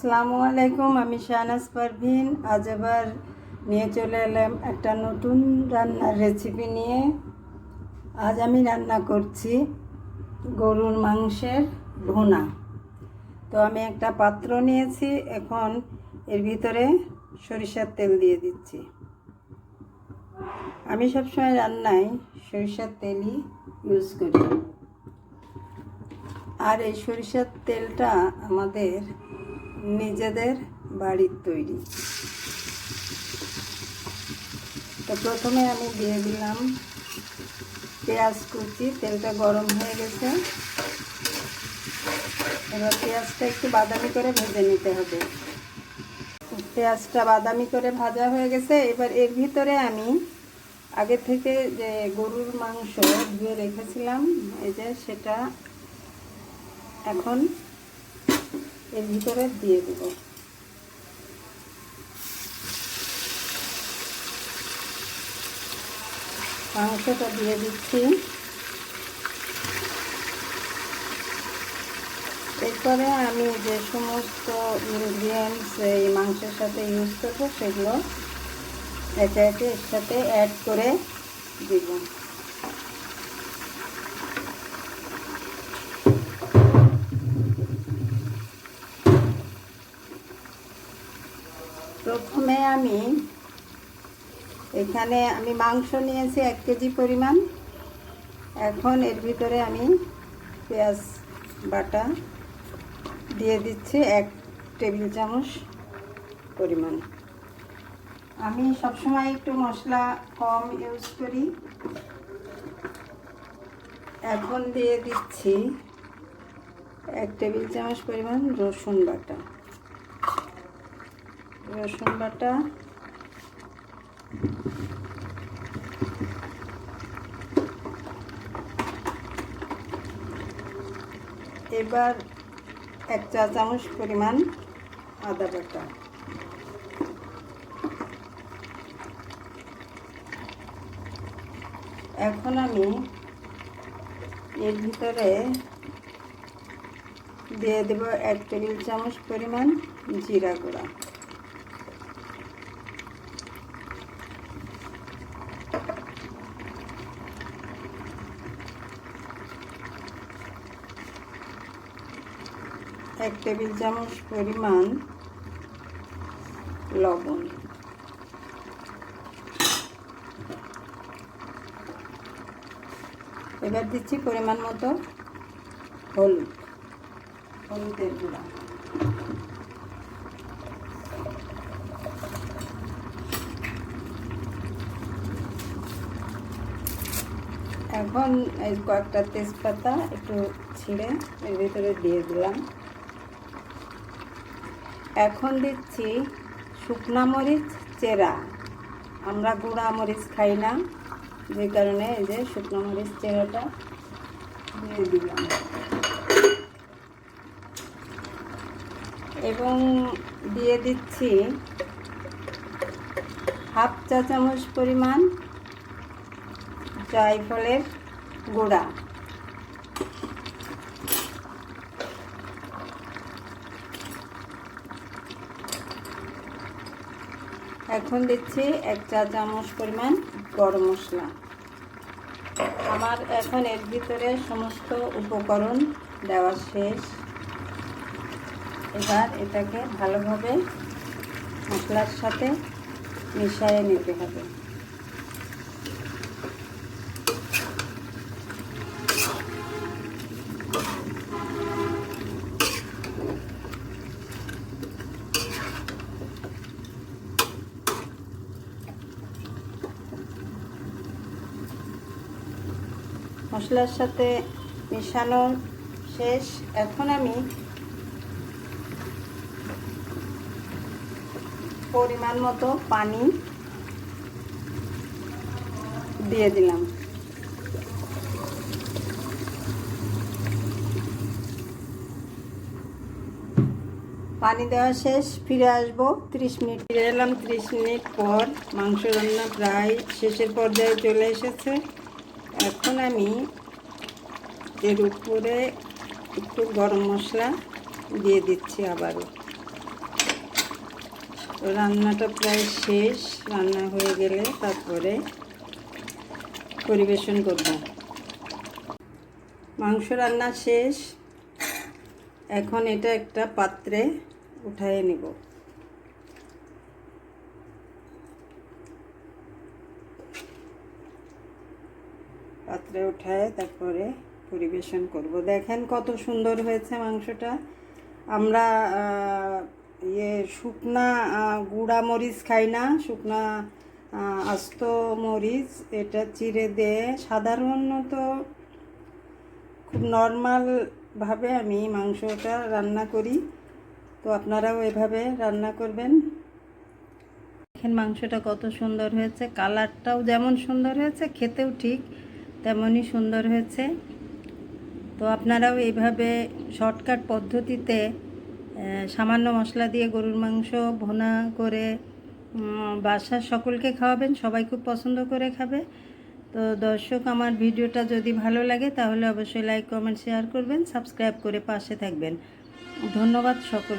আসসালামু আলাইকুম, আমি শাহনাজ পারভিন। আজ আবার নিয়ে চলে এলাম একটা নতুন রান্নার রেসিপি নিয়ে। আজ আমি রান্না করছি গরুর মাংসের ভুনা। তো আমি একটা পাত্র নিয়েছি, এখন এর ভিতরে সরিষার তেল দিয়ে দিচ্ছি। আমি সবসময় রান্নায় সরিষার তেলই ইউজ করি। আর এই সরিষার তেলটা আমাদের নিজেদের বাড়ির তৈরি। তো প্রথমে আমি দিয়ে দিলাম পেঁয়াজ কুচি, তেলটা গরম হয়ে গেছে। এবার পেঁয়াজটা একটু বাদামি করে ভেজে নিতে হবে। পেঁয়াজটা বাদামি করে ভাজা হয়ে গেছে। এবার এর ভিতরে আমি আগে থেকে যে গরুর মাংস ধুয়ে রেখেছিলাম, এই যে সেটা এখন এর ভিতরে দিয়ে দেব। মাংসটা দিয়ে দিচ্ছি। এরপরে আমি যে সমস্ত ইনগ্রিডিয়েন্টস এই মাংসের সাথে ইউজ করব, সেগুলো একে একে সাথে অ্যাড করে দিব প্রথমে আমি। এখানে আমি মাংস নিয়েছি এক কেজি পরিমাণ। এখন এর ভিতরে আমি পেঁয়াজ বাটা দিয়ে দিচ্ছি এক টেবিল চামচ পরিমাণ। আমি সবসময় একটু মশলা কম ইউজ করি। এখন দিয়ে দিচ্ছি এক টেবিল চামচ পরিমাণ রসুন বাটা। রসুন বাটা এবার এক চা চামচ পরিমাণ আদা বাটা। এখন আমি এর ভিতরে দিয়ে দেব এক টেবিল চামচ পরিমাণ জিরা গুঁড়া। এক টেবিল চামচ পরিমাণ লবণ। এবার দিচ্ছি পরিমাণ মতো হলুদ, হলুদের গুঁড়া। এখন কয়েকটা তেজপাতা একটু ছিঁড়ে এর ভিতরে দিয়ে দিলাম। এখন দিচ্ছি শুকনা মরিচ, চেরা। আমরা গুঁড়া মরিচ খাই না, যে কারণে এই যে শুকনো মরিচ, চেরাটা দিয়ে দিলাম। এবং দিয়ে দিচ্ছি হাফ চা চামচ পরিমাণ জায়ফলের গুঁড়া। এখন দিচ্ছি এক চা চামচ পরিমাণ গরম মশলা। আমার এখন এর ভিতরে সমস্ত উপকরণ দেওয়া শেষ। এবার এটাকে ভালোভাবে মশলার সাথে মিশিয়ে নিতে হবে। মশলার সাথে মেশানো শেষ। এখন আমি পরিমাণ মতো পানি দিয়ে দিলাম। পানি দেওয়া শেষ, ফিরে আসব ত্রিশ মিনিট। ফিরে এলাম ত্রিশ মিনিট পর মাংস রান্না প্রায় শেষের পর্যায়ে চলে এসেছে। এখন আমি এর উপরে একটু গরম মশলা দিয়ে দিচ্ছি আবারও। রান্নাটা প্রায় শেষ, রান্না হয়ে গেলে তারপরে পরিবেশন করব। মাংস রান্না শেষ। এখন এটা একটা পাত্রে উঠায় নিব। পাত্রে উঠায় তারপরে পরিবেশন করব। দেখেন কত সুন্দর হয়েছে মাংসটা। আমরা ইয়ে শুকনা গুঁড়া মরিচ খাই না, শুকনা আস্ত মরিচ। এটা চিড়ে দিয়ে সাধারণত খুব নর্মালভাবে আমি মাংসটা রান্না করি। তো আপনারাও এভাবে রান্না করবেন। দেখেন মাংসটা কত সুন্দর হয়েছে। কালারটাও যেমন সুন্দর হয়েছে, খেতেও ঠিক। তেমনই সুন্দর হয়েছে। তো আপনারাও এইভাবে শর্টকাট পদ্ধতিতে সামান্য মশলা দিয়ে গরুর মাংস ভোনা করে বাসার সকলকে খাওয়াবেন, সবাই খুব পছন্দ করে খাবে। তো দর্শক, আমার ভিডিওটা যদি ভালো লাগে, তাহলে অবশ্যই লাইক কমেন্ট শেয়ার করবেন সাবস্ক্রাইব করে পাশে থাকবেন। ধন্যবাদ সকল